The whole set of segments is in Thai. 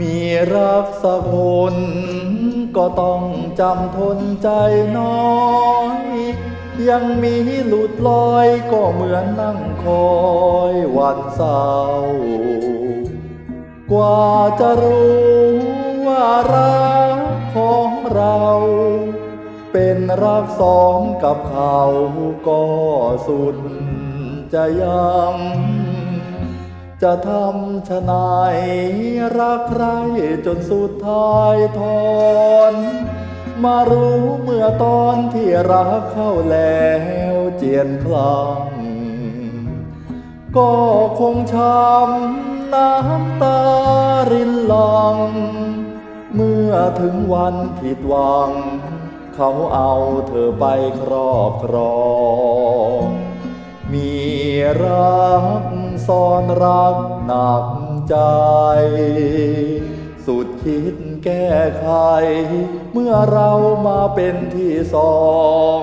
มีรักสักคนก็ต้องจำทนใจน้อยยังมีหลุดลอยก็เหมือนนั่งคอยวันเศร้ากว่าจะรู้ว่ารักของเรา เป็นรักซ้อนกับเขาก็สุดจะยังจะทำชะนาย รักใครจนสุดท้ายทอนมารู้เมื่อตอนที่รักเข้าแล้วเจียนพลังก็คงช้ำน้ำตารินหลังเมื่อถึงวันผิดหวัง เขาเอาเธอไปครอบครอง มีรัก ซ่อนรักหนักใจ สุดคิดแก้ไข เมื่อเรามาเป็นที่สอง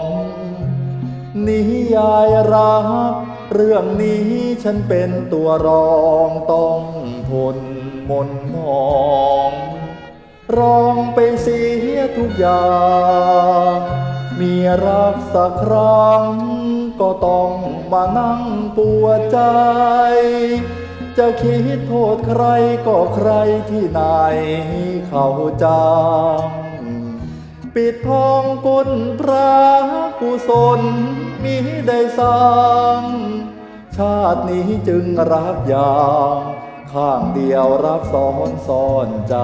นิยายรัก เรื่องนี้ฉันเป็นตัวรองต้องทนมนมองรองไปเสียทุกอย่าง มีรักสักครั้ง ก็ต้องมานั่งปวดใจ จะคิดโทษใครก็ใครที่ไหนเขาจังปิดทองกุนพระกุศลมิได้สร้าง ชาตินี้จึงรักอย่างข้างเดียวรักซ้อนซ้อนใจ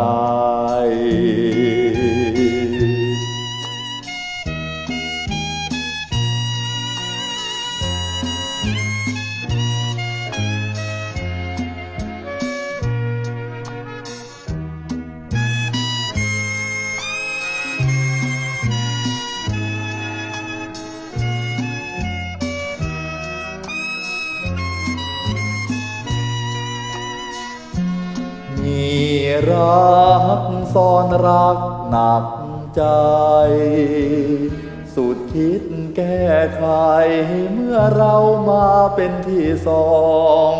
มีรักซ่อนรักหนักใจ สุดคิดแก้ไขเมื่อเรามาเป็นที่สอง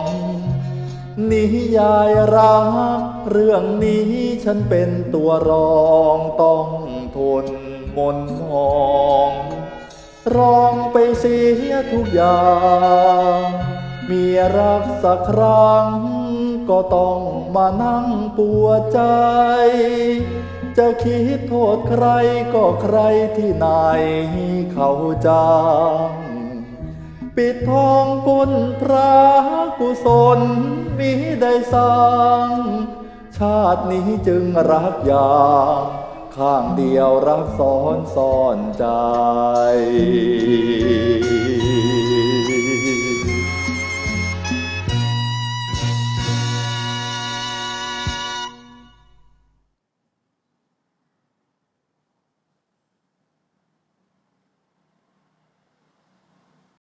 นิยายรัก เรื่องนี้ฉันเป็นตัวรองต้องทนมนมองรองไปเสียทุกอย่าง มีรักสักครั้ง ก็ต้องมานั่งปวดใจ จะคิดโทษใครก็ใครที่ไหนเขาจังปิดทองกุนพระกุศลมิได้สร้าง ชาตินี้จึงรักอย่างข้างเดียวรักซ้อนซ้อนใจ